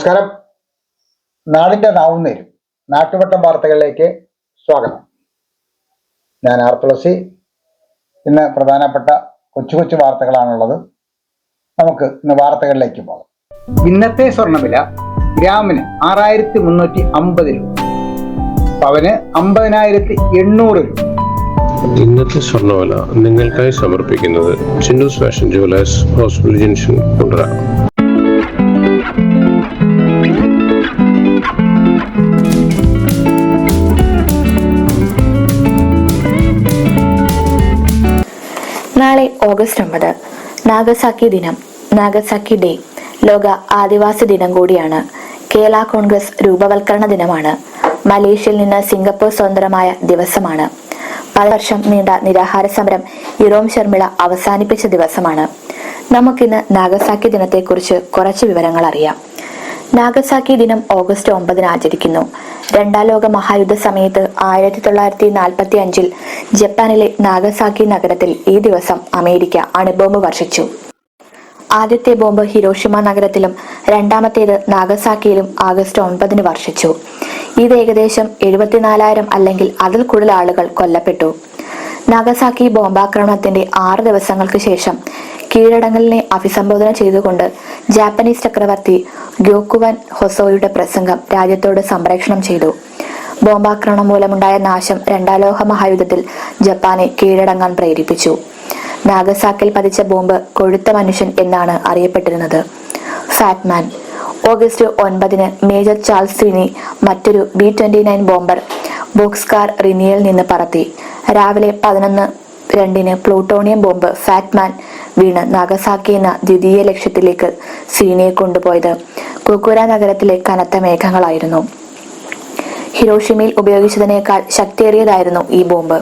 നമസ്കാരം. നാടിന്റെ നാവും നേരും നാട്ടുവട്ടം വാർത്തകളിലേക്ക് സ്വാഗതം. ഞാൻ ആർ തുളസി. ഇന്ന് പ്രധാനപ്പെട്ട കൊച്ചു കൊച്ചു വാർത്തകളാണുള്ളത്. നമുക്ക് ഇന്ന് വാർത്തകളിലേക്ക് പോകാം. ഇന്നത്തെ സ്വർണവില ഗ്രാമിന് ആറായിരത്തി മുന്നൂറ്റി അമ്പത് രൂപ. പവന് അമ്പതിനായിരത്തി എണ്ണൂറ് രൂപ. ഇന്നത്തെ സ്വർണവില നിങ്ങൾക്കായി സമർപ്പിക്കുന്നത് ചിന്നൂസ് ഫാഷൻ ഹോസ്പിറ്റൽ ജംഗ്ഷൻ നാളെ ഓഗസ്റ്റ് ഒമ്പത്. നാഗസാക്കി ദിനം നാഗസാക്കി ഡേ ലോക ആദിവാസി ദിനം കൂടിയാണ്. കേരള കോൺഗ്രസ് രൂപവൽക്കരണ ദിനമാണ്. മലേഷ്യയിൽ നിന്ന് സിംഗപ്പൂർ സ്വതന്ത്രമായ ദിവസമാണ്. പല വർഷം നീണ്ട നിരാഹാര സമരം ഇറോം ശർമിള അവസാനിപ്പിച്ച ദിവസമാണ്. നമുക്കിന്ന് നാഗസാക്കി ദിനത്തെക്കുറിച്ച് കുറച്ച് വിവരങ്ങൾ അറിയാം. നാഗസാക്കി ദിനം ഓഗസ്റ്റ് ഒമ്പതിന് ആചരിക്കുന്നു. രണ്ടാം ലോക മഹായുദ്ധ സമയത്ത് ആയിരത്തി തൊള്ളായിരത്തി നാൽപ്പത്തി അഞ്ചിൽ ജപ്പാനിലെ നാഗസാക്കി നഗരത്തിൽ ഈ ദിവസം അമേരിക്ക അണുബോംബ് വർഷിച്ചു. ആദ്യത്തെ ബോംബ് ഹിരോഷിമ നഗരത്തിലും രണ്ടാമത്തേത് നാഗസാക്കിയിലും ആഗസ്റ്റ് ഒൻപതിന് വർഷിച്ചു. ഇത് ഏകദേശം എഴുപത്തിനാലായിരം അല്ലെങ്കിൽ അതിൽ കൂടുതൽ ആളുകൾ കൊല്ലപ്പെട്ടു. നാഗസാക്കി ബോംബാക്രമണത്തിന്റെ ആറ് ദിവസങ്ങൾക്ക് ശേഷം കീഴടങ്ങലിനെ അഭിസംബോധന ചെയ്തുകൊണ്ട് ജാപ്പനീസ് ചക്രവർത്തി ഗ്യോക്കുവൻ ഹൊസോയുടെ പ്രസംഗം രാജ്യത്തോട് സംപ്രേഷണം ചെയ്തു. ബോംബാക്രമണം മൂലമുണ്ടായ നാശം രണ്ടാം ലോക മഹായുദ്ധത്തിൽ ജപ്പാനെ കീഴടങ്ങാൻ പ്രേരിപ്പിച്ചു. നാഗസാക്കിൽ പതിച്ച ബോംബ് കൊഴുത്ത മനുഷ്യൻ എന്നാണ് അറിയപ്പെട്ടിരുന്നത്. ഫാറ്റ്മാൻ ഓഗസ്റ്റ് ഒൻപതിന് മേജർ ചാൾസ് സിനി മറ്റൊരു B twenty nine bomber Bockscar റിനിയിൽ നിന്ന് പറത്തി. രാവിലെ പതിനൊന്ന് രണ്ടിന് പ്ലൂട്ടോണിയം ബോംബ് ഫാറ്റ്മാൻ വീണ് നാഗസാക്കി എന്ന ദ്വിതീയ ലക്ഷ്യത്തിലേക്ക് സീനയെ കൊണ്ടുപോയത്. കുക്കുര നഗരത്തിലെ കനത്ത മേഘങ്ങളായിരുന്നു. ഹിരോഷിമയിൽ ഉപയോഗിച്ചതിനേക്കാൾ ശക്തിയേറിയതായിരുന്നു ഈ ബോംബ്.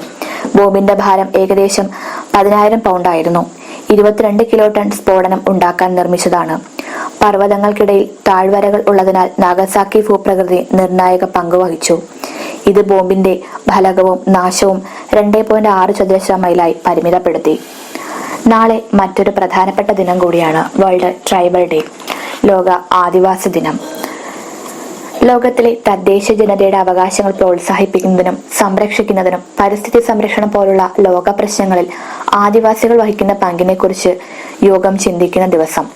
ബോംബിന്റെ ഭാരം ഏകദേശം പതിനായിരം പൗണ്ടായിരുന്നു ഇരുപത്തിരണ്ട് കിലോ ടൺ സ്ഫോടനം ഉണ്ടാക്കാൻ നിർമ്മിച്ചതാണ്. പർവതങ്ങൾക്കിടയിൽ താഴ്വരകൾ ഉള്ളതിനാൽ നാഗസാക്കി ഭൂപ്രകൃതി നിർണായക പങ്ക് വഹിച്ചു. ഇത് ബോംബിന്റെ ഫലകവും നാശവും രണ്ടേ പോയിന്റ് ആറ് ചതുരശ്ര മൈലായി പരിമിതപ്പെടുത്തി. നാളെ മറ്റൊരു പ്രധാനപ്പെട്ട ദിനം കൂടിയാണ് വേൾഡ് ട്രൈബൽ ഡേ ലോക ആദിവാസി ദിനം. ലോകത്തിലെ തദ്ദേശ ജനതയുടെ അവകാശങ്ങൾ പ്രോത്സാഹിപ്പിക്കുന്നതിനും സംരക്ഷിക്കുന്നതിനും പരിസ്ഥിതി സംരക്ഷണം പോലുള്ള ലോക പ്രശ്നങ്ങളിൽ ആദിവാസികൾ വഹിക്കുന്ന പങ്കിനെക്കുറിച്ച് യോഗം ചിന്തിക്കുന്ന ദിവസം.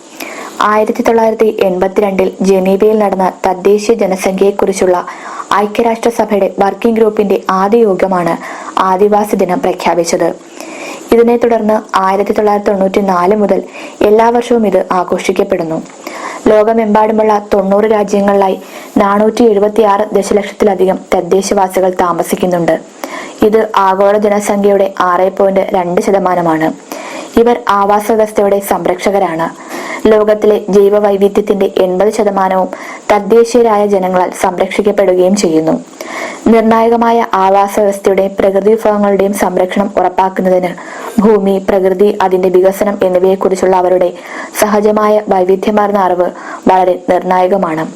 ആയിരത്തി തൊള്ളായിരത്തി എൺപത്തിരണ്ടിൽ ജനീവയിൽ നടന്ന തദ്ദേശീയ ജനസംഖ്യയെക്കുറിച്ചുള്ള ഐക്യരാഷ്ട്രസഭയുടെ വർക്കിംഗ് ഗ്രൂപ്പിന്റെ ആദ്യ യോഗമാണ് ആദിവാസി ദിനം പ്രഖ്യാപിച്ചത്. ഇതിനെ തുടർന്ന് ആയിരത്തി തൊള്ളായിരത്തി തൊണ്ണൂറ്റി നാല് മുതൽ എല്ലാ വർഷവും ഇത് ആഘോഷിക്കപ്പെടുന്നു. ലോകമെമ്പാടുമുള്ള തൊണ്ണൂറ് രാജ്യങ്ങളിലായി നാനൂറ്റി എഴുപത്തി ആറ് ദശലക്ഷത്തിലധികം തദ്ദേശവാസികൾ താമസിക്കുന്നുണ്ട്. ഇത് ആഗോള ജനസംഖ്യയുടെ ആറ് പോയിന്റ് രണ്ട് ശതമാനമാണ്. ഇവർ ആവാസ വ്യവസ്ഥയുടെ സംരക്ഷകരാണ്. ലോകത്തിലെ ജൈവവൈവിധ്യത്തിന്റെ എൺപത് ശതമാനവും തദ്ദേശീയരായ ജനങ്ങളാൽ സംരക്ഷിക്കപ്പെടുകയും ചെയ്യുന്നു. നിർണായകമായ ആവാസ വ്യവസ്ഥയുടെയും പ്രകൃതി വിഭവങ്ങളുടെയും സംരക്ഷണം ഉറപ്പാക്കുന്നതിന് ഭൂമി പ്രകൃതി അതിന്റെ വികസനം എന്നിവയെക്കുറിച്ചുള്ള അവരുടെ സഹജമായ വൈവിധ്യമാർന്ന അറിവ് വളരെ നിർണായകമാണ്.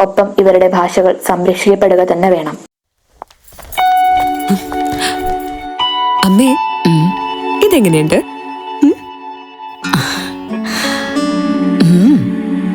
ഒപ്പം ഇവരുടെ ഭാഷകൾ സംരക്ഷിക്കപ്പെടുക തന്നെ വേണം. അമ്മേ ഇതെങ്ങനെയുണ്ട്?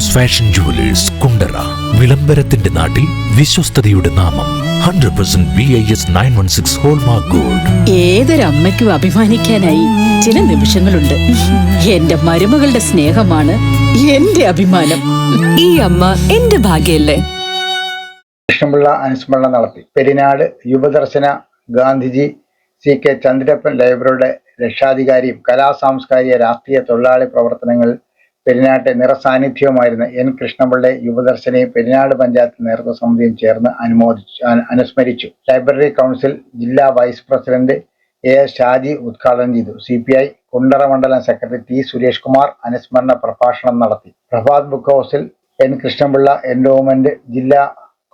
Chinnus fashion jewellers Kundara വിളംബരത്തിന്റെ നാട്ടിൽ വിശ്വസ്തതയുടെ നാമം hundred percent B I S nine one six hallmark gold ഏതൊരമ്മയ്ക്കും അഭിമാനിക്കാനായി ചില നിമിഷങ്ങളുണ്ട്. എന്റെ മരുമകളുടെ സ്നേഹമാണ് എന്റെ അഭിമാനം. ഈ അമ്മ എന്റെ ഭാഗ്യല്ലേ? കൃഷ്ണപിള്ള അനുസ്മരണം നടത്തി. പെരിനാട് യുവദർശന ഗാന്ധിജി സി കെ ചന്ദ്രപ്പൻ ലൈബ്രറിയുടെ രക്ഷാധികാരിയും കലാ സാംസ്കാരിക രാഷ്ട്രീയ തൊഴിലാളി പ്രവർത്തനങ്ങളിൽ പെരിനാട്ടെ നിറസാന്നിധ്യവുമായിരുന്ന എൻ കൃഷ്ണപിള്ളയെ യുവദർശനയും പെരിനാട് പഞ്ചായത്ത് നേതൃത്വ സമിതിയും ചേർന്ന് അനുമോദിച്ചു അനുസ്മരിച്ചു. ലൈബ്രറി കൗൺസിൽ ജില്ലാ വൈസ് പ്രസിഡന്റ് എ ഷാജി ഉദ്ഘാടനം ചെയ്തു. സി പി ഐ കുണ്ടറ മണ്ഡലം സെക്രട്ടറി ടി സുരേഷ് കുമാർ അനുസ്മരണ പ്രഭാഷണം നടത്തി. പ്രഭാത് ബുക്ക് ഹൗസിൽ എൻ കൃഷ്ണപിള്ള എൻഡോമെന്റ് ജില്ലാ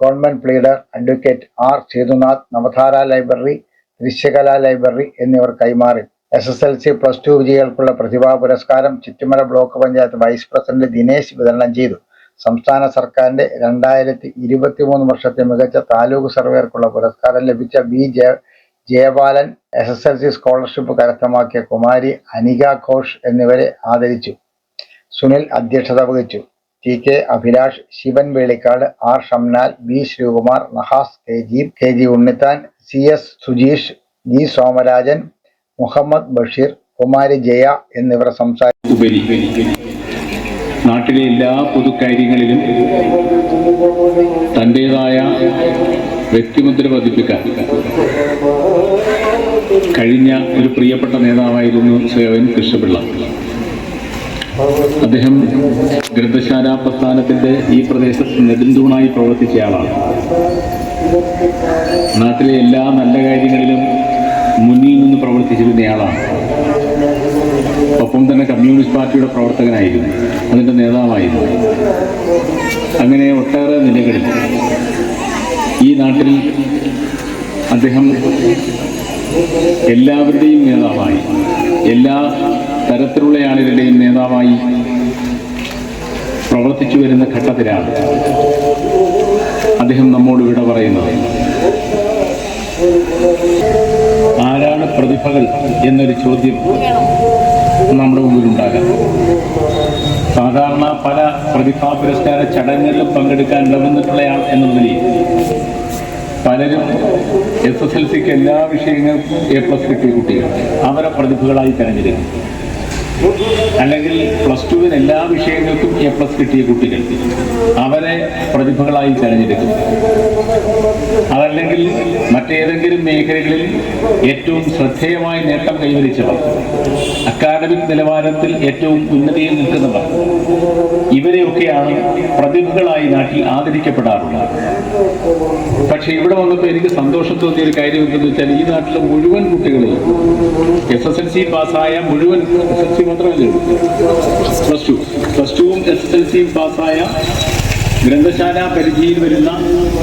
government pleader advocate R Sethunath Navadhara library Drishyakala library എന്നിവർ കൈമാറി. S S L C plus two വിജയികൾക്കുള്ള പ്രതിഭാ പുരസ്കാരം Chuttumala block panchayat vice president Dinesh വിതരണം ചെയ്തു. സംസ്ഥാന സർക്കാരിന്റെ രണ്ടായിരത്തി ഇരുപത്തി മൂന്ന് വർഷത്തെ മികച്ച താലൂക്ക് സർവേർക്കുള്ള പുരസ്കാരം ലഭിച്ച B Jaya Jayapalan S S L C scholarship കരസ്ഥമാക്കിയ കുമാരി അനിക ഘോഷ് എന്നിവരെ ആദരിച്ചു. സുനിൽ അധ്യക്ഷത വഹിച്ചു. T K Abhilash Sivan Velikkad R Shamnal B Sreekumar Nahas K G K G Unnithan C S Sujeesh G Somarajan Muhammad Basheer Kumari Jaya എന്നിവർ സംസാരിച്ചു നാട്ടിലെ എല്ലാ പൊതുകാര്യങ്ങളിലും തന്റെതായ വ്യക്തിമുദ്ര പതിപ്പിക്കാൻ കഴിഞ്ഞ ഒരു പ്രിയപ്പെട്ട നേതാവായിരുന്നു സേവൻ കൃഷ്ണപിള്ള. അദ്ദേഹം ഗ്രന്ഥശാല പ്രസ്ഥാനത്തിന്റെ ഈ പ്രദേശത്ത് നെടുന്തൂണായി പ്രവർത്തിച്ചയാളാണ്. നാട്ടിലെ എല്ലാ നല്ല കാര്യങ്ങളിലും മുന്നിൽ നിന്ന് പ്രവർത്തിച്ചിരുന്നയാളാണ് ഒപ്പം തന്നെ കമ്മ്യൂണിസ്റ്റ് പാർട്ടിയുടെ പ്രവർത്തകനായിരുന്നു. അതിന്റെ നേതാവായിരുന്നു. അങ്ങനെ ഒട്ടേറെ നിലകളിൽ ഈ നാട്ടിൽ അദ്ദേഹം എല്ലാവരുടെയും നേതാവായി എല്ലാ തരത്തിലുള്ള ആളുകളുടെയും നേതാവായി പ്രവർത്തിച്ചു വരുന്ന ഘട്ടത്തിലാണ് അദ്ദേഹം നമ്മോട് വിട പറയുന്നത്. ആരാണ് പ്രതിഭകൾ എന്നൊരു ചോദ്യം നമ്മുടെ മുമ്പിലുണ്ടാകാം. സാധാരണ പല പ്രതിഭാ പുരസ്കാര ചടങ്ങുകളിലും പങ്കെടുക്കാൻ ഇടവന്നിട്ടുള്ളയാൾ എന്ന നിലയിൽ പലരും എസ് എസ് എൽ സിക്ക് എല്ലാ വിഷയങ്ങൾക്കും എ പ്ലസ് കിട്ടിയ കുട്ടികൾ. അവരെ പ്രതിഭകളായി തിരഞ്ഞെടുക്കും. അല്ലെങ്കിൽ പ്ലസ് ടുവിന് എല്ലാ വിഷയങ്ങൾക്കും എ പ്ലസ് കിട്ടിയ കുട്ടികൾ അവരെ പ്രതിഭകളായി തിരഞ്ഞെടുക്കും. അതല്ലെങ്കിൽ മറ്റേതെങ്കിലും മേഖലകളിൽ ഏറ്റവും ശ്രദ്ധേയമായ നേട്ടം കൈവരിച്ചവർ അക്കാദമിക് നിലവാരത്തിൽ ഏറ്റവും ഉന്നതിയിൽ നിൽക്കുന്നവർ ഇവരെയൊക്കെയാണ് പ്രതിഭകളായി നാട്ടിൽ ആദരിക്കപ്പെടാറുള്ളത്. പക്ഷെ ഇവിടെ വന്നപ്പോൾ എനിക്ക് സന്തോഷം തോന്നിയ ഒരു കാര്യം എന്തെന്ന് വെച്ചാൽ ഈ നാട്ടിലെ മുഴുവൻ കുട്ടികളും എസ് എസ് എൽ സി പാസ്സായ മുഴുവൻ എസ് എൽ സി മാത്രമല്ല? പ്ലസ് ടു പ്ലസ് ടുവും എസ് എസ് എൽ സിയും പാസ്സായ ഗ്രന്ഥശാല പരിധിയിൽ വരുന്ന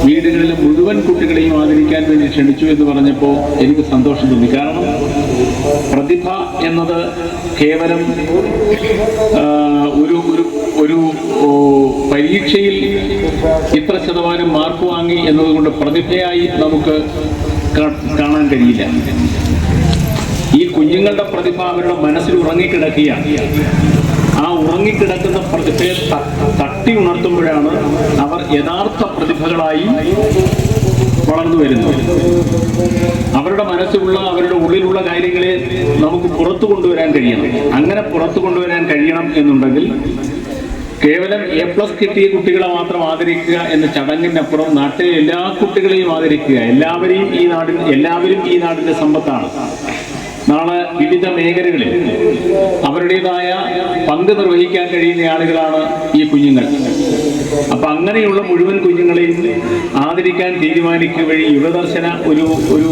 വീടുകളിലെ മുഴുവൻ കുട്ടികളെയും ആദരിക്കാൻ വേണ്ടി ക്ഷണിച്ചു എന്ന് പറഞ്ഞപ്പോൾ എനിക്ക് സന്തോഷം തോന്നി. കാരണം പ്രതിഭ എന്നത് കേവലം ഒരു ഒരു ഒരു പരീക്ഷയിൽ ഇത്ര ശതമാനം മാർക്ക് വാങ്ങി എന്നതുകൊണ്ട് പ്രതിഭയായി നമുക്ക് കാണാൻ കഴിയില്ല. ഈ കുഞ്ഞുങ്ങളുടെ പ്രതിഭ അവരുടെ മനസ്സിൽ ഉറങ്ങിക്കിടക്കുകയാണ്. ആ ഉറങ്ങിക്കിടക്കുന്ന പ്രതിഭയെ തട്ടി ഉണർത്തുമ്പോഴാണ് അവർ യഥാർത്ഥ പ്രതിഭകളായി വളർന്നു വരുന്നത്. അവരുടെ മനസ്സിലുള്ള അവരുടെ ഉള്ളിലുള്ള കാര്യങ്ങളെ നമുക്ക് പുറത്തു കൊണ്ടുവരാൻ കഴിയണം. അങ്ങനെ പുറത്തു കൊണ്ടുവരാൻ കഴിയണം എന്നുണ്ടെങ്കിൽ കേവലം എ പ്ലസ് കിട്ടിയ കുട്ടികളെ മാത്രം ആദരിക്കുക എന്ന ചടങ്ങിനപ്പുറം നാട്ടിലെ എല്ലാ കുട്ടികളെയും ആദരിക്കുക. എല്ലാവരെയും ഈ നാടിൻ എല്ലാവരും ഈ നാടിന്റെ സമ്പത്താണ്. നാളെ വിവിധ മേഖലകളിൽ അവരുടേതായ പങ്ക് നിർവഹിക്കാൻ കഴിയുന്ന ആളുകളാണ് ഈ കുഞ്ഞുങ്ങൾ. അപ്പൊ അങ്ങനെയുള്ള മുഴുവൻ കുഞ്ഞുങ്ങളെയും ആദരിക്കാൻ തീരുമാനിക്കുക വഴി യുവദർശന ഒരു ഒരു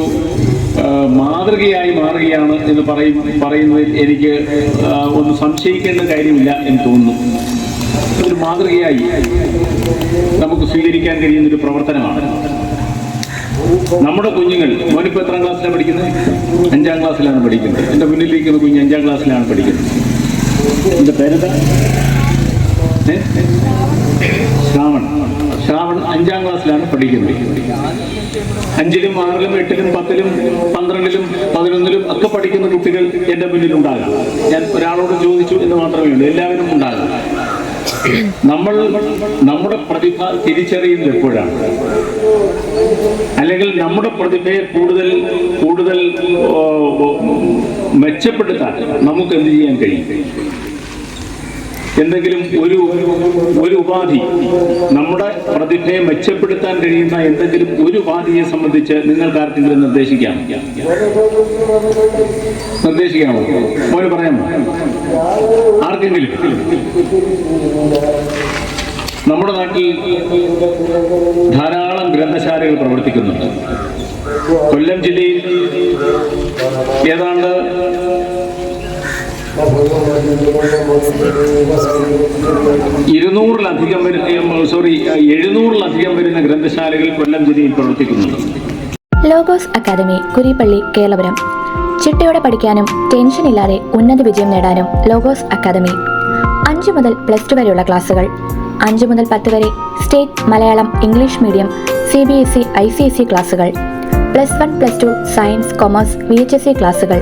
മാതൃകയായി മാറുകയാണ് എന്ന് പറയും പറയുന്നതിൽ എനിക്ക് ഒന്ന് സംശയിക്കേണ്ട കാര്യമില്ല എന്ന് തോന്നുന്നു. ഒരു മാതൃകയായി നമുക്ക് സ്വീകരിക്കാൻ കഴിയുന്ന ഒരു പ്രവർത്തനമാണ്. നമ്മുടെ കുഞ്ഞുങ്ങൾ മോനിപ്പോ എത്രാം ക്ലാസ്സിലാണ് പഠിക്കുന്നത്? അഞ്ചാം ക്ലാസ്സിലാണ് പഠിക്കുന്നത്. എന്റെ മുന്നിലിരിക്കുന്ന കുഞ്ഞ് അഞ്ചാം ക്ലാസ്സിലാണ് പഠിക്കുന്നത്. എന്റെ പേരെന്താ? ശ്രാവൺ. ശ്രാവൺ അഞ്ചാം ക്ലാസ്സിലാണ് പഠിക്കുന്നത്. അഞ്ചിലും ആറിലും എട്ടിലും പത്തിലും പന്ത്രണ്ടിലും പതിനൊന്നിലും ഒക്കെ പഠിക്കുന്ന കുട്ടികൾ എന്റെ മുന്നിൽ ഉണ്ടാകാം ഞാൻ ഒരാളോട് ചോദിച്ചു എന്ന് മാത്രമേ ഉള്ളൂ. എല്ലാവരും ഉണ്ടാകാം. നമ്മൾ നമ്മുടെ പ്രതിഭ തിരിച്ചറിയുന്നത് എപ്പോഴാണ്? അല്ലെങ്കിൽ നമ്മുടെ പ്രതിഭയെ കൂടുതൽ കൂടുതൽ മെച്ചപ്പെടുത്താൻ നമുക്ക് എന്ത് ചെയ്യാൻ കഴിയും? എന്തെങ്കിലും ഒരു ഒരു ഉപാധി നമ്മുടെ പ്രതിഭയെ മെച്ചപ്പെടുത്താൻ കഴിയുന്ന എന്തെങ്കിലും ഒരു ഉപാധിയെ സംബന്ധിച്ച് നിങ്ങൾക്ക് ആർക്കെങ്കിലും നിർദ്ദേശിക്കാം? നിർദ്ദേശിക്കാമോ മോന് പറയാമോ? ആർക്കെങ്കിലും? നമ്മുടെ നാട്ടിൽ ധാരാളം ഗ്രന്ഥശാലകൾ പ്രവർത്തിക്കുന്നുണ്ട്. കൊല്ലം ജില്ലയിൽ ഏതാണ്ട് ഇരുന്നൂറിലധികം വരുന്ന സോറി എഴുന്നൂറിലധികം വരുന്ന ഗ്രന്ഥശാലകൾ കൊല്ലം ജില്ലയിൽ പ്രവർത്തിക്കുന്നുണ്ട്. Logos academy Kurippally Kelapuram. ചിട്ടയോടെ പഠിക്കാനും ടെൻഷൻ ഇല്ലാതെ ഉന്നത വിജയം നേടാനും ലോഗോസ് അക്കാദമി. അഞ്ച് മുതൽ പ്ലസ് ടു വരെയുള്ള ക്ലാസുകൾ അഞ്ച് മുതൽ പത്ത് വരെ state Malayalam English medium C B S E I C S E ക്ലാസുകൾ plus one plus two science commerce V H S C ക്ലാസുകൾ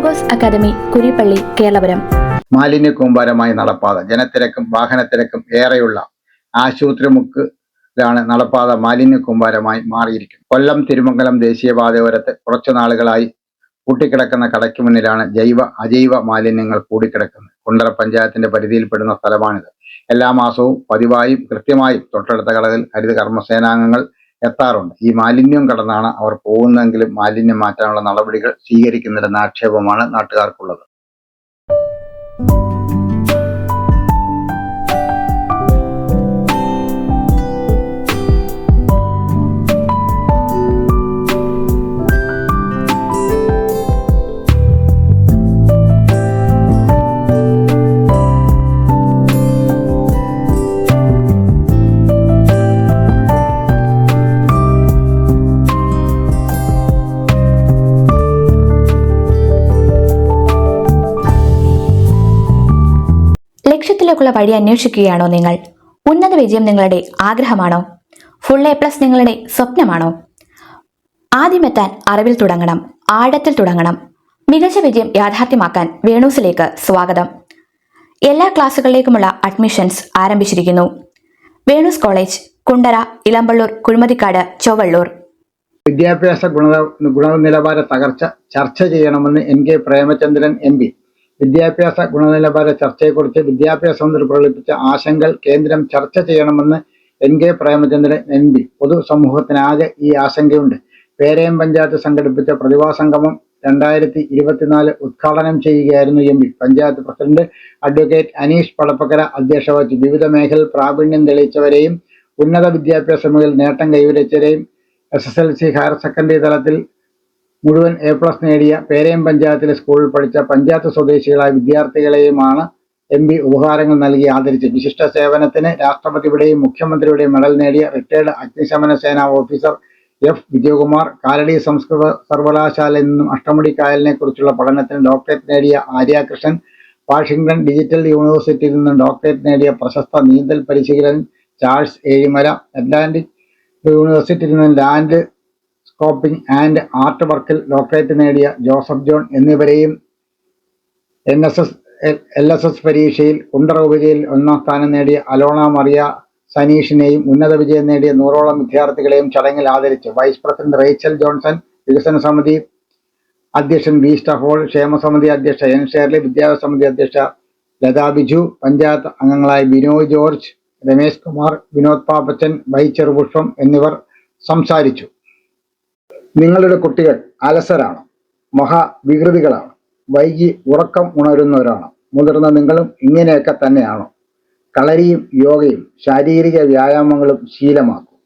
ലോഗോസ് അക്കാദമി കുരിപ്പള്ളി കേളപുരം മാലിന്യ കൂമ്പാരമായി നടപ്പാത ജനത്തിരക്കും വാഹനത്തിരക്കും ഏറെയുള്ള ആശുപത്രിമുക്കിലാണ് നടപ്പാത മാലിന്യ കൂമ്പാരമായി മാറിയിരിക്കുന്നത്. കൊല്ലം തിരുമംഗലം ദേശീയപാതയോരത്ത് കുറച്ചു നാളുകളായി കൂട്ടിക്കിടക്കുന്ന കടയ്ക്ക് മുന്നിലാണ് ജൈവ അജൈവ മാലിന്യങ്ങൾ കൂടിക്കിടക്കുന്നത്. കുണ്ടറ പഞ്ചായത്തിന്റെ പരിധിയിൽപ്പെടുന്ന സ്ഥലമാണിത്. എല്ലാ മാസവും പതിവായും കൃത്യമായും തൊട്ടടുത്ത കടകളിൽ ഹരിത കർമ്മസേനാംഗങ്ങൾ എത്താറുണ്ട്. ഈ മാലിന്യം കടന്നാണ് അവർ പോകുന്നതെങ്കിലും മാലിന്യം മാറ്റാനുള്ള നടപടികൾ സ്വീകരിക്കുന്നില്ലെന്ന ആക്ഷേപമാണ് നാട്ടുകാർക്കുള്ളത്. ലക്ഷ്യത്തിലേക്കുള്ള വഴി അന്വേഷിക്കുകയാണോ നിങ്ങൾ? ഉന്നത വിജയം നിങ്ങളുടെ ആഗ്രഹമാണോ? ഫുൾ എ പ്ലസ് നിങ്ങളുടെ സ്വപ്നമാണോ? ആദ്യമെത്താൻ അറിവിൽ തുടങ്ങണം ആഴത്തിൽ തുടങ്ങണം. മികച്ച വിജയം യാഥാർത്ഥ്യമാക്കാൻ വേണൂസിലേക്ക് സ്വാഗതം. എല്ലാ ക്ലാസ്സുകളിലേക്കുമുള്ള അഡ്മിഷൻസ് ആരംഭിച്ചിരിക്കുന്നു. വേണൂസ് കോളേജ് കുണ്ടറ ഇളമ്പള്ളൂർ കുഴിമതിക്കാട് ചൊവ്വള്ളൂർ. വിദ്യാഭ്യാസ ഗുണ ഗുണനിലവാര തകർച്ച ചർച്ച ചെയ്യണമെന്ന് N K Premachandran M P. വിദ്യാഭ്യാസ ഗുണനിലവാര ചർച്ചയെക്കുറിച്ച് വിദ്യാഭ്യാസ മന്ത്രി പ്രകടിപ്പിച്ച ആശങ്കകൾ കേന്ദ്രം ചർച്ച ചെയ്യണമെന്ന് N K Premachandran M P. പൊതുസമൂഹത്തിനാകെ ഈ ആശങ്കയുണ്ട്. പേരയം പഞ്ചായത്ത് സംഘടിപ്പിച്ച പ്രതിഭാസംഗമം രണ്ടായിരത്തി ഇരുപത്തിനാല് ഉദ്ഘാടനം ചെയ്യുകയായിരുന്നു M P. Panchayat president advocate Aneesh Padappakkara അധ്യക്ഷ വഹിച്ചു. വിവിധ മേഖലയിൽ പ്രാവീണ്യം തെളിയിച്ചവരെയും ഉന്നത വിദ്യാഭ്യാസ മേഖലയിൽ നേട്ടം കൈവരിച്ചവരെയും S S L C higher secondary തലത്തിൽ മുഴുവൻ എ പ്ലസ് നേടിയ പേരയം പഞ്ചായത്തിലെ സ്കൂളിൽ പഠിച്ച പഞ്ചായത്ത് സ്വദേശികളായ വിദ്യാർത്ഥികളെയുമാണ് എം പി ഉപഹാരങ്ങൾ നൽകി ആദരിച്ചത് വിശിഷ്ട സേവനത്തിന് രാഷ്ട്രപതിയുടെയും മുഖ്യമന്ത്രിയുടെയും മെഡൽ നേടിയ റിട്ടയർഡ് അഗ്നിശമന സേനാ ഓഫീസർ എഫ് വിജയകുമാർ കാലടി സംസ്കൃത സർവകലാശാലയിൽ നിന്നും അഷ്ടമുടി കായലിനെ കുറിച്ചുള്ള പഠനത്തിന് ഡോക്ടറേറ്റ് നേടിയ ആര്യാകൃഷ്ണൻ വാഷിംഗ്ടൺ ഡിജിറ്റൽ യൂണിവേഴ്സിറ്റിയിൽ നിന്നും ഡോക്ടറേറ്റ് നേടിയ പ്രശസ്ത നീന്തൽ പരിശീലകൻ ചാൾസ് ഏഴിമല അറ്റ്ലാന്റിക് യൂണിവേഴ്സിറ്റിയിൽ നിന്നും ലാൻഡ് സ്കോപ്പിംഗ് ആൻഡ് ആർട്ട് വർക്കിൽ ഡോക്ടറേറ്റ് നേടിയ ജോസഫ് ജോൺ എന്നിവരെയും N S S L S S പരീക്ഷയിൽ കുണ്ടറ ഉപജയിൽ ഒന്നാം സ്ഥാനം നേടിയ അലോണ മറിയ സനീഷിനെയും ഉന്നത വിജയം നേടിയ നൂറോളം വിദ്യാർത്ഥികളെയും ചടങ്ങിൽ ആദരിച്ചു. വൈസ് പ്രസിഡന്റ് റേച്ചൽ ജോൺസൺ വികസന സമിതി അധ്യക്ഷൻ വി സ്റ്റഫോൾ ക്ഷേമസമിതി അധ്യക്ഷ എൻ ഷേർലി വിദ്യാഭ്യാസ സമിതി അധ്യക്ഷ ലതാ ബിജു പഞ്ചായത്ത് അംഗങ്ങളായ ബിനോയ് ജോർജ് രമേശ് കുമാർ വിനോദ് പാപ്പച്ചൻ വൈ ചെറുപുഷ്പം എന്നിവർ സംസാരിച്ചു. നിങ്ങളുടെ കുട്ടികൾ അലസരാണ് മഹാവികൃതികളാണ് വൈകി ഉറക്കം ഉണരുന്നവരാണ് മുതിർന്ന നിങ്ങളും ഇങ്ങനെയൊക്കെ തന്നെയാണോ. കളരിയും യോഗയും ശാരീരിക വ്യായാമങ്ങളും ശീലമാക്കും.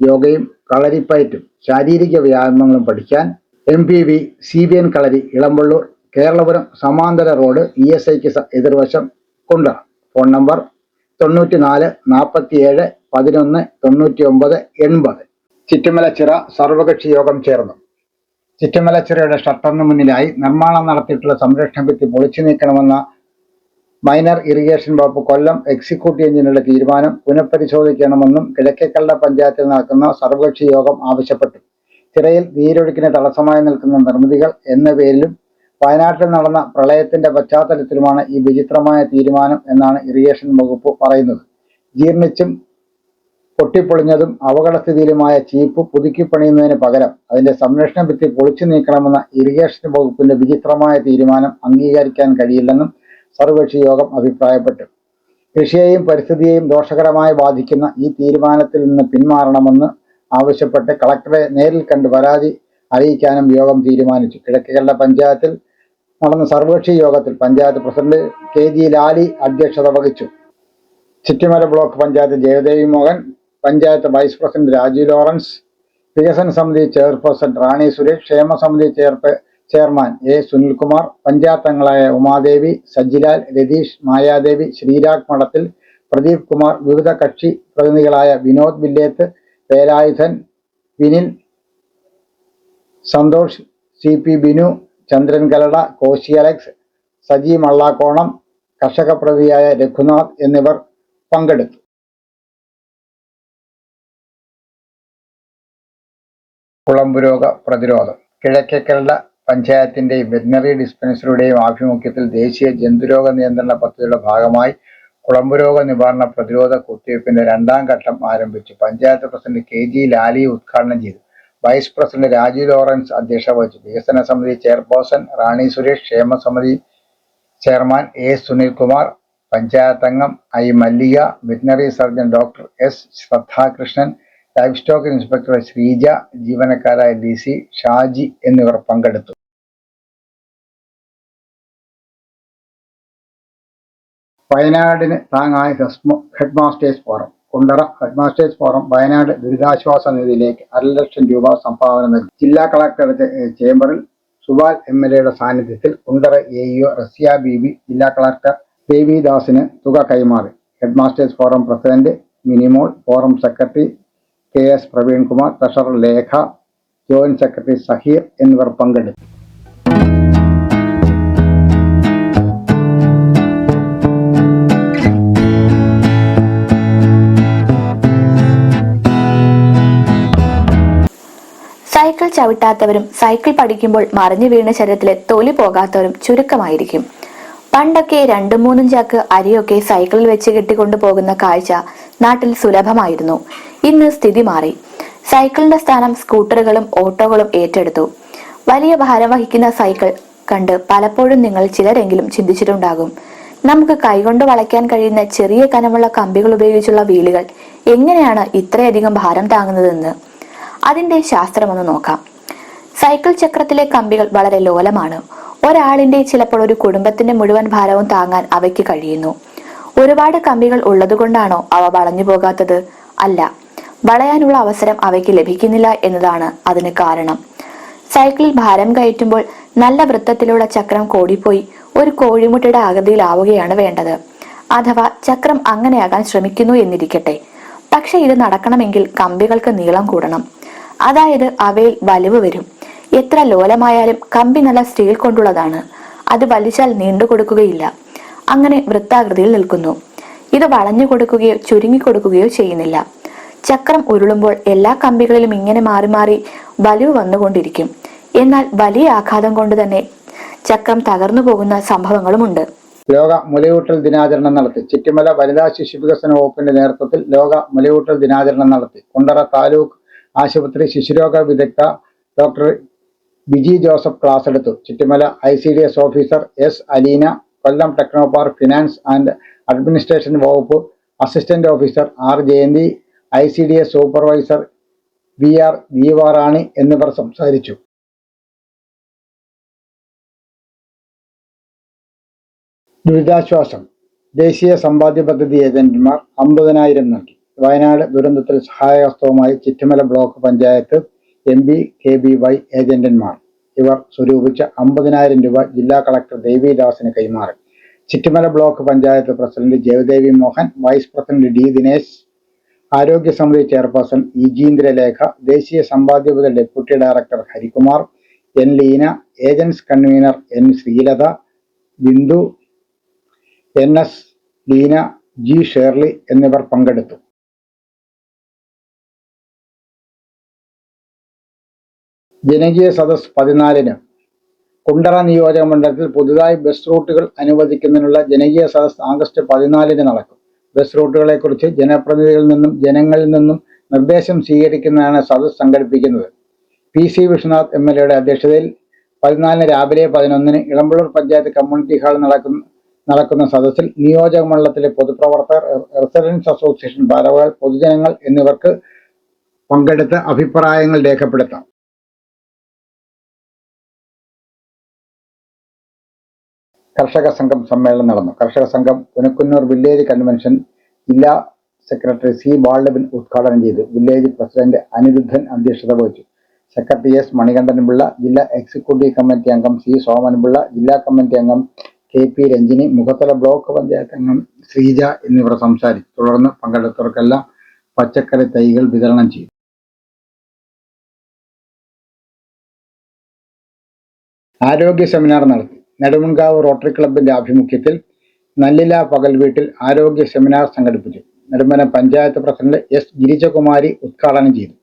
യോഗയും കളരിപ്പയറ്റും ശാരീരിക വ്യായാമങ്ങളും പഠിക്കാൻ M P V C B N Kalari Elampalloor Keralapuram സമാന്തര റോഡ് ഇ എസ് ഐക്ക് എതിർവശം കൊണ്ടാണ്. ഫോൺ നമ്പർ തൊണ്ണൂറ്റി നാല് നാൽപ്പത്തി ഏഴ് പതിനൊന്ന് തൊണ്ണൂറ്റി ഒമ്പത് എൺപത്. ചിറ്റുമലച്ചിറ സർവകക്ഷി യോഗം ചേർന്നു. ചിറ്റുമലച്ചിറയുടെ ഷട്ടറിന് മുന്നിലായി നിർമ്മാണം നടത്തിയിട്ടുള്ള സംരക്ഷണ ഭിത്തി പൊളിച്ചു നീക്കണമെന്ന മൈനർ ഇറിഗേഷൻ വകുപ്പ് കൊല്ലം എക്സിക്യൂട്ടീവ് എഞ്ചിനീയറുടെ തീരുമാനം പുനഃപരിശോധിക്കണമെന്നും കിഴക്കേക്കള്ള പഞ്ചായത്തിൽ നടക്കുന്ന സർവകക്ഷി യോഗം ആവശ്യപ്പെട്ടു. ചിറയിൽ നീരൊഴുക്കിന് തടസ്സമായി നിൽക്കുന്ന നിർമ്മിതികൾ എന്ന പേരിലും വയനാട്ടിൽ നടന്ന പ്രളയത്തിന്റെ പശ്ചാത്തലത്തിലുമാണ് ഈ വിചിത്രമായ തീരുമാനം എന്നാണ് ഇറിഗേഷൻ വകുപ്പ് പറയുന്നത്. ജീർണിച്ചും പൊട്ടിപ്പൊളിഞ്ഞതും അപകടസ്ഥിതിയിലുമായ ചീപ്പ് പുതുക്കി പണിയുന്നതിന് പകരം അതിന്റെ സംരക്ഷണ ഭിത്തി പൊളിച്ചു നീക്കണമെന്ന ഇറിഗേഷൻ വകുപ്പിന്റെ വിചിത്രമായ തീരുമാനം അംഗീകരിക്കാൻ കഴിയില്ലെന്നും സർവകക്ഷി യോഗം അഭിപ്രായപ്പെട്ടു. കൃഷിയെയും പരിസ്ഥിതിയെയും ദോഷകരമായി ബാധിക്കുന്ന ഈ തീരുമാനത്തിൽ നിന്ന് പിന്മാറണമെന്ന് ആവശ്യപ്പെട്ട് കളക്ടറെ നേരിൽ കണ്ട് പരാതി അറിയിക്കാനും യോഗം തീരുമാനിച്ചു. കിഴക്കേക്കല്ല പഞ്ചായത്തിൽ നടന്ന സർവകക്ഷി യോഗത്തിൽ panchayat president K G Lali അധ്യക്ഷത വഹിച്ചു. Chittumala block panchayat Jayadevi Mohan panchayat vice president Raju Lawrence വികസന സമിതി ചെയർപേഴ്സൺ റാണി സുരേഷ് ക്ഷേമ സമിതി ചെയർപേ ചെയർമാൻ എ സുനിൽകുമാർ പഞ്ചായത്ത് അംഗങ്ങളായ ഉമാദേവി സജിലാൽ രതീഷ് മായാദേവി ശ്രീരാഗ് മഠത്തിൽ പ്രദീപ് കുമാർ വിവിധ കക്ഷി പ്രതിനിധികളായ Vinod Villeth Velayudhan Vinil Santhosh C P Binu Chandran Kalada Koshy Alex Saji Mallakkonam കർഷക പ്രതിയായ രഘുനാഥ് എന്നിവർ പങ്കെടുത്തു. കുളമ്പുരോഗ പ്രതിരോധം. കിഴക്കേക്കരള പഞ്ചായത്തിന്റെയും വെറ്റിനറി ഡിസ്പെൻസറിയുടെയും ആഭിമുഖ്യത്തിൽ ദേശീയ ജന്തുരോഗ നിയന്ത്രണ പദ്ധതിയുടെ ഭാഗമായി കുളമ്പുരോഗ നിവാരണ പ്രതിരോധ കുത്തിവയ്പ്പിന്റെ രണ്ടാം ഘട്ടം ആരംഭിച്ചു panchayat president K G Lali ഉദ്ഘാടനം ചെയ്തു. വൈസ് പ്രസിഡന്റ് രാജു ലോറൻസ് അധ്യക്ഷത വഹിച്ചു. വികസന സമിതി ചെയർപേഴ്സൺ റാണി സുരേഷ് ക്ഷേമ സമിതി ചെയർമാൻ എ സുനിൽകുമാർ പഞ്ചായത്ത് അംഗം I Mallika veterinary surgeon doctor S Sraddhakrishnan livestock inspector Sreeja ജീവനക്കാരായ D C Shaji എന്നിവർ പങ്കെടുത്തു. വയനാടിന് താങ്ങായ headmasters forum. Kundara headmasters forum Wayanad ദുരിതാശ്വാസ നിധിയിലേക്ക് അര ലക്ഷം രൂപ സംഭാവന നൽകി. ജില്ലാ കളക്ടറുടെ ചേംബറിൽ സുബാൽ എം എൽ എയുടെ സാന്നിധ്യത്തിൽ Kundara A E O Raziya Beebi ജില്ലാ കളക്ടർ ദേവിദാസിന് തുക കൈമാറി. Headmasters forum president Minimol forum secretary K S Praveenkumar treasurer Lekha joint secretary Saheer എന്നിവർ പങ്കെടുത്തു. സൈക്കിൾ ചവിട്ടാത്തവരും സൈക്കിൾ പഠിക്കുമ്പോൾ മറിഞ്ഞു വീണ ശരീരത്തിലെ തൊലി പോകാത്തവരും ചുരുക്കമായിരിക്കും. പണ്ടൊക്കെ രണ്ടും മൂന്നും ചാക്ക് അരിയൊക്കെ സൈക്കിളിൽ വെച്ച് കെട്ടിക്കൊണ്ടു പോകുന്ന കാഴ്ച നാട്ടിൽ സുലഭമായിരുന്നു. ഇന്ന് സ്ഥിതി മാറി. സൈക്കിളിന്റെ സ്ഥാനം സ്കൂട്ടറുകളും ഓട്ടോകളും ഏറ്റെടുത്തു. വലിയ ഭാരം വഹിക്കുന്ന സൈക്കിൾ കണ്ട് പലപ്പോഴും നിങ്ങൾ ചിലരെങ്കിലും ചിന്തിച്ചിട്ടുണ്ടാകും. നമുക്ക് കൈകൊണ്ട് വളയ്ക്കാൻ കഴിയുന്ന ചെറിയ കനമുള്ള കമ്പികൾ ഉപയോഗിച്ചുള്ള വീലുകൾ എങ്ങനെയാണ് ഇത്രയധികം ഭാരം താങ്ങുന്നതെന്ന്? അതിന്റെ ശാസ്ത്രമൊന്ന് നോക്കാം. സൈക്കിൾ ചക്രത്തിലെ കമ്പികൾ വളരെ ലോലമാണ്. ഒരാളിന്റെ ചിലപ്പോൾ ഒരു കുടുംബത്തിന്റെ മുഴുവൻ ഭാരവും താങ്ങാൻ അവയ്ക്ക് കഴിയുന്നു. ഒരുപാട് കമ്പികൾ ഉള്ളതുകൊണ്ടാണോ അവ വളഞ്ഞു പോകാത്തത്? അല്ല. വളയാനുള്ള അവസരം അവയ്ക്ക് ലഭിക്കുന്നില്ല എന്നതാണ് അതിന് കാരണം. സൈക്കിളിൽ ഭാരം കയറ്റുമ്പോൾ നല്ല വൃത്തത്തിലുള്ള ചക്രം കോടിപ്പോയി ഒരു കോഴിമുട്ടയുടെ ആകൃതിയിലാവുകയാണ് വേണ്ടത്. അഥവാ ചക്രം അങ്ങനെയാകാൻ ശ്രമിക്കുന്നു എന്നിരിക്കട്ടെ. പക്ഷെ ഇത് നടക്കണമെങ്കിൽ കമ്പികൾക്ക് നീളം കൂടണം. അതായത് അവയിൽ വലിവ് വരും. എത്ര ലോലമായാലും കമ്പി നല്ല സ്റ്റീൽ കൊണ്ടുള്ളതാണ്. അത് വലിച്ചാൽ നീണ്ടു കൊടുക്കുകയില്ല. അങ്ങനെ വൃത്താകൃതിയിൽ നിൽക്കുന്നു. ഇത് വളഞ്ഞു കൊടുക്കുകയോ ചുരുങ്ങി കൊടുക്കുകയോ ചെയ്യുന്നില്ല. ചക്രം ഉരുളുമ്പോൾ എല്ലാ കമ്പികളിലും ഇങ്ങനെ മാറി മാറി വലിവ് വന്നുകൊണ്ടിരിക്കും. എന്നാൽ വലിയ ആഘാതം കൊണ്ട് തന്നെ ചക്രം തകർന്നു പോകുന്ന സംഭവങ്ങളുമുണ്ട്. ലോക മുലയൂട്ടൽ ദിനാചരണം നടത്തി. ചിറ്റിമല വനിതാ ശിശു വികസന വകുപ്പിന്റെ നേതൃത്വത്തിൽ ലോക മുലയൂട്ടൽ ദിനാചരണം നടത്തി. കുണ്ടറ താലൂക്ക് ആശുപത്രി ശിശുരോഗ വിദഗ്ധ ഡോക്ടർ ബിജി ജോസഫ് ക്ലാസ് എടുത്തു. Chuttumala I C D S officer S Aleena Kollam techno park finance and administration വകുപ്പ് assistant officer R Jayanthi I C D S supervisor V R Deeparani എന്നിവർ സംസാരിച്ചു. ദുരിതാശ്വാസം. ദേശീയ സമ്പാദ്യ പദ്ധതി ഏജന്റുമാർ അമ്പതിനായിരം നൽകി. വയനാട് ദുരന്തത്തിൽ സഹായഹസ്തവുമായി Chittumala block panchayat M B K B Y ഏജന്റന്മാർ. ഇവർ സ്വരൂപിച്ച അമ്പതിനായിരം രൂപ ജില്ലാ കളക്ടർ ദേവിദാസിന് കൈമാറി. Chittumala block panchayat president Jayadevi Mohan vice president D Dinesh ആരോഗ്യ സമിതി ചെയർപേഴ്സൺ ഇജീന്ദ്രലേഖ ദേശീയ സമ്പാദ്യപതി deputy director Harikumar N Leena agents convener N Sreelatha Bindu N S Leena G Shirley എന്നിവർ പങ്കെടുത്തു. ജനകീയ സദസ് പതിനാലിന് കുണ്ടറ നിയോജക മണ്ഡലത്തിൽ പുതുതായി ബസ് റൂട്ടുകൾ അനുവദിക്കുന്നതിനുള്ള ജനകീയ സദസ് ആഗസ്റ്റ് പതിനാലിന് നടക്കും. ബസ് റൂട്ടുകളെ കുറിച്ച് ജനപ്രതിനിധികളിൽ നിന്നും ജനങ്ങളിൽ നിന്നും നിർദ്ദേശം സ്വീകരിക്കുന്നതാണ് സദസ് സംഘടിപ്പിക്കുന്നത്. P C Vishwanath M L എയുടെ അധ്യക്ഷതയിൽ പതിനാലിന് രാവിലെ പതിനൊന്നിന് ഇളമ്പള്ളൂർ പഞ്ചായത്ത് കമ്മ്യൂണിറ്റി ഹാളിൽ നടക്കുന്ന നടക്കുന്ന സദസ്സിൽ നിയോജക മണ്ഡലത്തിലെ പൊതുപ്രവർത്തകർ റെസിഡൻസ് അസോസിയേഷൻ ഭാരവാഹികൾ പൊതുജനങ്ങൾ എന്നിവർക്ക് പങ്കെടുത്ത് അഭിപ്രായങ്ങൾ രേഖപ്പെടുത്താം. കർഷക സംഘം സമ്മേളനം നടന്നു. കർഷക സംഘം പുനക്കുന്നൂർ വില്ലേജ് കൺവെൻഷൻ ജില്ലാ സെക്രട്ടറി സി ബാലബിൻ ഉദ്ഘാടനം ചെയ്തു. വില്ലേജ് പ്രസിഡന്റ് അനിരുദ്ധൻ അധ്യക്ഷത വഹിച്ചു. സെക്രട്ടറി എസ് മണികണ്ഠൻപിള്ള ജില്ലാ എക്സിക്യൂട്ടീവ് കമ്മിറ്റി അംഗം സി സോമൻപിള്ള ജില്ലാ കമ്മിറ്റി അംഗം K P Ranjini Mukhathala block panchayat അംഗം ശ്രീജ എന്നിവർ സംസാരിച്ചു. തുടർന്ന് പങ്കെടുത്തവർക്കെല്ലാം പച്ചക്കറി തൈകൾ വിതരണം ചെയ്തു. ആരോഗ്യ സെമിനാർ നടത്തി. നെടുമൺകാവ് റോട്ടറി ക്ലബിന്റെ ആഭിമുഖ്യത്തിൽ നല്ലില പകൽ വീട്ടിൽ ആരോഗ്യ സെമിനാർ സംഘടിപ്പിച്ചു. നെടുമ്പന പഞ്ചായത്ത് പ്രസിഡന്റ് എസ് ഗിരിജകുമാരി ഉദ്ഘാടനം ചെയ്തു.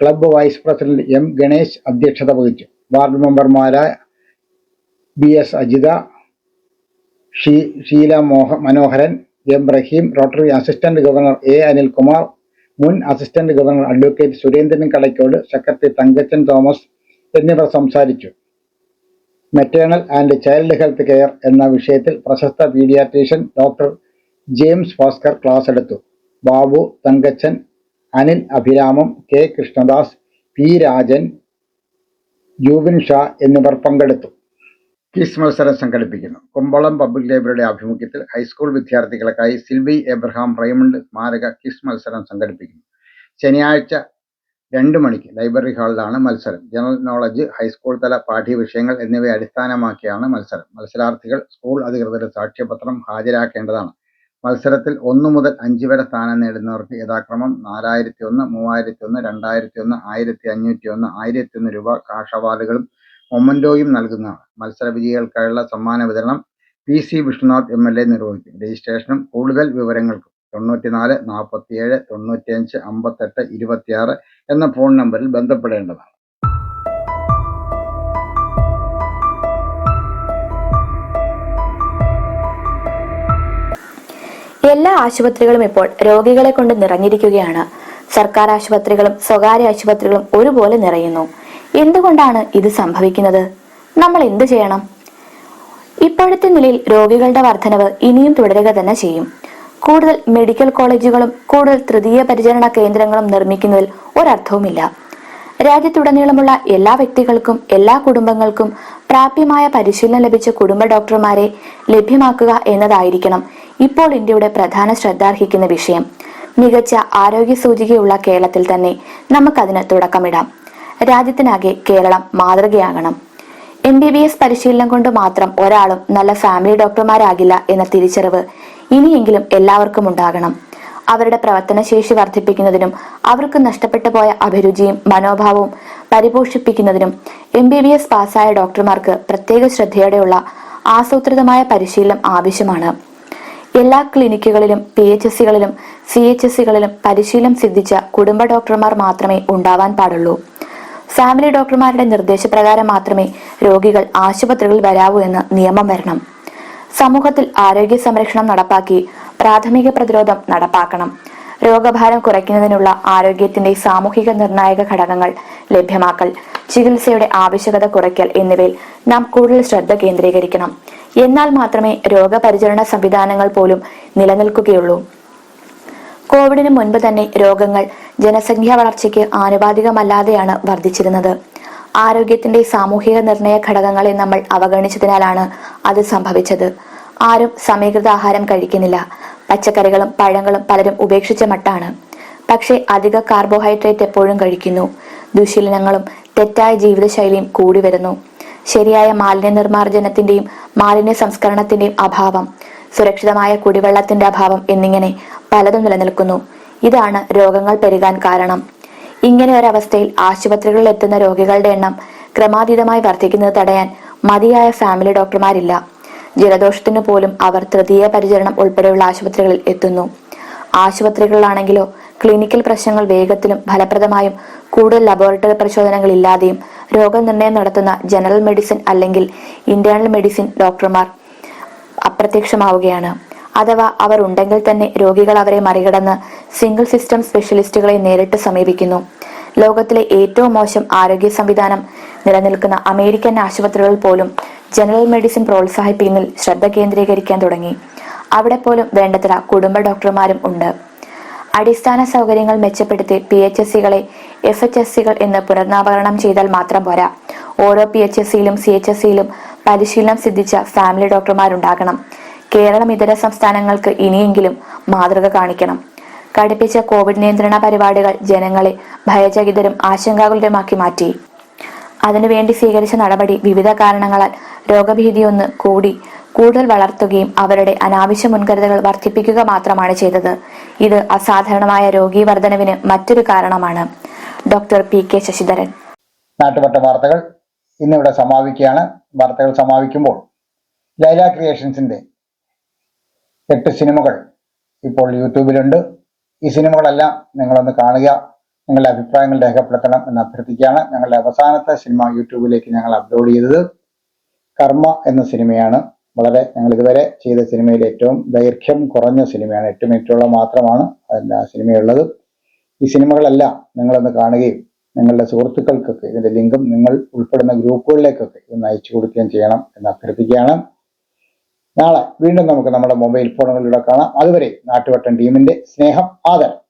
Club vice president M Ganesh അധ്യക്ഷത വഹിച്ചു. വാർഡ് മെമ്പർമാരായ ബി എസ് അജിത ഷീ Sheela മോഹ Manoharan M Raheem Rotary assistant governor A Anilkumar മുൻ assistant governor advocate Surendran Kadakkode secretary Thankachan Thomas എന്നിവർ സംസാരിച്ചു. Maternal and child health care എന്ന വിഷയത്തിൽ പ്രശസ്ത paediatrician doctor James Bhaskar class എടുത്തു. ബാബു തങ്കച്ചൻ അനിൽ അഭിരാമം കെ. കൃഷ്ണദാസ് പി. രാജൻ ജൂബിൻ ഷാ എന്നിവർ പങ്കെടുത്തു. ക്വിസ് മത്സരം സംഘടിപ്പിക്കുന്നു. കുമ്പളം പബ്ലിക് ലൈബ്രറിയുടെ ആഭിമുഖ്യത്തിൽ ഹൈസ്കൂൾ വിദ്യാർത്ഥികൾക്കായി സിൽവി എബ്രഹാം റൈമണ്ട് സ്മാരക ക്വിസ് മത്സരം സംഘടിപ്പിക്കുന്നു. ശനിയാഴ്ച രണ്ട് മണിക്ക് ലൈബ്രറി ഹാളിലാണ് മത്സരം. ജനറൽ നോളജ് ഹൈസ്കൂൾ തല പാഠ്യവിഷയങ്ങൾ എന്നിവയെ അടിസ്ഥാനമാക്കിയാണ് മത്സരം. മത്സരാർത്ഥികൾ സ്കൂൾ അധികൃതരുടെ സാക്ഷ്യപത്രം ഹാജരാക്കേണ്ടതാണ്. മത്സരത്തിൽ ഒന്ന് മുതൽ അഞ്ച് വരെ സ്ഥാനം നേടുന്നവർക്ക് യഥാക്രമം നാലായിരത്തി ഒന്ന് മൂവായിരത്തി ഒന്ന് രണ്ടായിരത്തി ഒന്ന് ആയിരത്തി അഞ്ഞൂറ്റി ഒന്ന് ആയിരത്തി ഒന്ന് രൂപ കാഷ് അവാർഡുകളും മൊമന്റോയും നൽകുന്നതാണ്. മത്സര വിജയികൾക്കായുള്ള സമ്മാന വിതരണം P C Vishnunath M L A നിർവഹിക്കും. രജിസ്ട്രേഷനും കൂടുതൽ വിവരങ്ങൾക്കും തൊണ്ണൂറ്റിനാല് നാൽപ്പത്തിയേഴ് തൊണ്ണൂറ്റിയഞ്ച് അമ്പത്തെട്ട് ഇരുപത്തിയാറ് എന്ന ഫോൺ നമ്പറിൽ ബന്ധപ്പെടേണ്ടതാണ്. എല്ലാ ആശുപത്രികളും ഇപ്പോൾ രോഗികളെ കൊണ്ട് നിറഞ്ഞിരിക്കുകയാണ്. സർക്കാർ ആശുപത്രികളും സ്വകാര്യ ആശുപത്രികളും ഒരുപോലെ നിറയുന്നു. എന്തുകൊണ്ടാണ് ഇത് സംഭവിക്കുന്നത്? നമ്മൾ എന്തു ചെയ്യണം? ഇപ്പോഴത്തെ നിലയിൽ രോഗികളുടെ വർധനവ് ഇനിയും തുടരുക തന്നെ ചെയ്യും. കൂടുതൽ മെഡിക്കൽ കോളേജുകളും കൂടുതൽ തൃതീയ പരിചരണ കേന്ദ്രങ്ങളും നിർമ്മിക്കുന്നതിൽ ഒരർത്ഥവുമില്ല. രാജ്യത്തുടനീളമുള്ള എല്ലാ വ്യക്തികൾക്കും എല്ലാ കുടുംബങ്ങൾക്കും പ്രാപ്യമായ പരിശീലനം ലഭിച്ച കുടുംബ ഡോക്ടർമാരെ ലഭ്യമാക്കുക എന്നതായിരിക്കണം ഇപ്പോൾ ഇന്ത്യയുടെ പ്രധാന ശ്രദ്ധാർഹിക്കുന്ന വിഷയം. മികച്ച ആരോഗ്യ സൂചികയുള്ള കേരളത്തിൽ തന്നെ നമുക്കതിന് തുടക്കമിടാം. രാജ്യത്തിനാകെ കേരളം മാതൃകയാകണം. എം ബി ബി എസ് പരിശീലനം കൊണ്ട് മാത്രം ഒരാളും നല്ല ഫാമിലി ഡോക്ടർമാരാകില്ല എന്ന തിരിച്ചറിവ് ഇനിയെങ്കിലും എല്ലാവർക്കും ഉണ്ടാകണം. അവരുടെ പ്രവർത്തനശേഷി വർദ്ധിപ്പിക്കുന്നതിനും അവർക്ക് നഷ്ടപ്പെട്ടു പോയ അഭിരുചിയും മനോഭാവവും പരിപോഷിപ്പിക്കുന്നതിനും എം ബി ബി എസ് പാസ്സായ ഡോക്ടർമാർക്ക് പ്രത്യേക ശ്രദ്ധയോടെയുള്ള ആസൂത്രിതമായ പരിശീലനം ആവശ്യമാണ്. എല്ലാ ക്ലിനിക്കുകളിലും പി എച്ച് എസ് സികളിലും സി എച്ച് എസ് സികളിലും പരിശീലനം സിദ്ധിച്ച കുടുംബ ഡോക്ടർമാർ മാത്രമേ ഉണ്ടാവാൻ പാടുള്ളൂ. ഫാമിലി ഡോക്ടർമാരുടെ നിർദ്ദേശപ്രകാരം മാത്രമേ രോഗികൾ ആശുപത്രികളിൽ വരാവൂ എന്ന് നിയമം വരണം. സമൂഹത്തിൽ ആരോഗ്യ സംരക്ഷണം നടപ്പാക്കി പ്രാഥമിക പ്രതിരോധം നടപ്പാക്കണം. രോഗഭാരം കുറയ്ക്കുന്നതിനുള്ള ആരോഗ്യത്തിന്റെ സാമൂഹിക നിർണായക ഘടകങ്ങൾ ലഭ്യമാക്കൽ ചികിത്സയുടെ ആവശ്യകത കുറയ്ക്കൽ എന്നിവയിൽ നാം കൂടുതൽ ശ്രദ്ധ കേന്ദ്രീകരിക്കണം. എന്നാൽ മാത്രമേ രോഗപരിചരണ സംവിധാനങ്ങൾ പോലും നിലനിൽക്കുകയുള്ളൂ. കോവിഡിന് മുൻപ് തന്നെ രോഗങ്ങൾ ജനസംഖ്യാ വളർച്ചയ്ക്ക് ആനുപാതികമല്ലാതെയാണ് വർദ്ധിച്ചിരുന്നത്. ആരോഗ്യത്തിന്റെ സാമൂഹിക നിർണയ ഘടകങ്ങളെ നമ്മൾ അവഗണിച്ചതിനാലാണ് അത് സംഭവിച്ചത്. ആരും സമീകൃത ആഹാരം കഴിക്കുന്നില്ല. പച്ചക്കറികളും പഴങ്ങളും പലരും ഉപേക്ഷിച്ച മട്ടാണ്. പക്ഷേ അധിക കാർബോഹൈഡ്രേറ്റ് എപ്പോഴും കഴിക്കുന്നു. ദുശീലനങ്ങളും തെറ്റായ ജീവിതശൈലിയും കൂടി വരുന്നു. ശരിയായ മാലിന്യ നിർമ്മാർജനത്തിന്റെയും മാലിന്യ സംസ്കരണത്തിന്റെയും അഭാവം സുരക്ഷിതമായ കുടിവെള്ളത്തിന്റെ അഭാവം എന്നിങ്ങനെ പലതും നിലനിൽക്കുന്നു. ഇതാണ് രോഗങ്ങൾ പെരുകാൻ കാരണം. ഇങ്ങനെ ഒരവസ്ഥയിൽ ആശുപത്രികളിൽ എത്തുന്ന രോഗികളുടെ എണ്ണം ക്രമാതീതമായി വർദ്ധിക്കുന്നത് തടയാൻ മതിയായ ഫാമിലി ഡോക്ടർമാരില്ല. ജലദോഷത്തിന് പോലും അവർ തൃതീയ പരിചരണം ഉൾപ്പെടെയുള്ള ആശുപത്രികളിൽ എത്തുന്നു. ആശുപത്രികളിലാണെങ്കിലോ ക്ലിനിക്കൽ പ്രശ്നങ്ങൾ വേഗത്തിലും ഫലപ്രദമായും കൂടുതൽ ലബോറട്ടറി പരിശോധനകൾ ഇല്ലാതെയും രോഗനിർണയം നടത്തുന്ന ജനറൽ മെഡിസിൻ അല്ലെങ്കിൽ ഇന്റേണൽ മെഡിസിൻ ഡോക്ടർമാർ അപ്രത്യക്ഷമാവുകയാണ്. അഥവാ അവർ ഉണ്ടെങ്കിൽ തന്നെ രോഗികൾ അവരെ മറികടന്ന് സിംഗിൾ സിസ്റ്റം സ്പെഷ്യലിസ്റ്റുകളെ നേരിട്ട് സമീപിക്കുന്നു. ലോകത്തിലെ ഏറ്റവും മോശം ആരോഗ്യ സംവിധാനം നിലനിൽക്കുന്ന അമേരിക്കൻ ആശുപത്രികൾ പോലും ജനറൽ മെഡിസിൻ പ്രോത്സാഹിപ്പിക്കുന്നതിൽ ശ്രദ്ധ കേന്ദ്രീകരിക്കാൻ തുടങ്ങി. അവിടെ പോലും വേണ്ടത്ര കുടുംബ ഡോക്ടർമാരും ഉണ്ട്. അടിസ്ഥാന സൗകര്യങ്ങൾ മെച്ചപ്പെടുത്തി പി എച്ച് എസ് സികളെ എഫ് എച്ച് എസ് സികൾ എന്ന് പുനർനാമകരണം ചെയ്താൽ മാത്രം പോരാ. ഓരോ പി എച്ച് എസ് സിയിലും സി എച്ച് എസ് സിയിലും പരിശീലനം സിദ്ധിച്ച ഫാമിലി ഡോക്ടർമാരുണ്ടാകണം. കേരളം ഇതര സംസ്ഥാനങ്ങൾക്ക് ഇനിയെങ്കിലും മാതൃക കാണിക്കണം. കടുപ്പിച്ച കോവിഡ് നിയന്ത്രണ പരിപാടികൾ ജനങ്ങളെ ഭയചകിതരും ആശങ്കാകുലരുമാക്കി മാറ്റി. അതിനുവേണ്ടി സ്വീകരിച്ച നടപടി വിവിധ കാരണങ്ങളാൽ രോഗഭീതിയൊന്ന് കൂടി കൂടുതൽ വളർത്തുകയും അവരുടെ അനാവശ്യ മുൻകരുതലുകൾ വർദ്ധിപ്പിക്കുക മാത്രമാണ് ചെയ്തത്. ഇത് അസാധാരണമായ രോഗീ വർധനവിന് മറ്റൊരു കാരണമാണ്. Doctor P K Sasidharan. നാട്ടുപട്ട വാർത്തകൾ ഇന്നിവിടെ സമാപിക്കുകയാണ്. വാർത്തകൾ സമാപിക്കുമ്പോൾ ലൈല ക്രിയേഷൻസിന്റെ എട്ട് സിനിമകൾ ഇപ്പോൾ യൂട്യൂബിലുണ്ട്. ഈ സിനിമകളെല്ലാം നിങ്ങളൊന്ന് കാണുക നിങ്ങളുടെ അഭിപ്രായങ്ങൾ രേഖപ്പെടുത്തണം എന്ന് അഭ്യർത്ഥിക്കുകയാണ് ഞങ്ങളുടെ അവസാനത്തെ സിനിമ യൂട്യൂബിലേക്ക് ഞങ്ങൾ അപ്ലോഡ് ചെയ്തത്. കർമ്മ എന്ന സിനിമയാണ്. വളരെ ഞങ്ങൾ ഇതുവരെ ചെയ്ത സിനിമയിൽ ഏറ്റവും ദൈർഘ്യം കുറഞ്ഞ സിനിമയാണ്. എട്ട് മിനിറ്റോളം മാത്രമാണ് അതിന്റെ ആ സിനിമയുള്ളത്. ഈ സിനിമകളെല്ലാം നിങ്ങളൊന്ന് കാണുകയും നിങ്ങളുടെ സുഹൃത്തുക്കൾക്കൊക്കെ ഇതിന്റെ ലിങ്കും നിങ്ങൾ ഉൾപ്പെടുന്ന ഗ്രൂപ്പുകളിലേക്കൊക്കെ ഇതൊന്ന് അയച്ചു കൊടുക്കുകയും ചെയ്യണം എന്ന് അഭ്യർത്ഥിക്കുകയാണ്. നാളെ വീണ്ടും നമുക്ക് നമ്മുടെ മൊബൈൽ ഫോണുകളിലൂടെ കാണാം. അതുവരെ നാട്ടുവട്ടം ടീമിന്റെ സ്നേഹം ആദരം.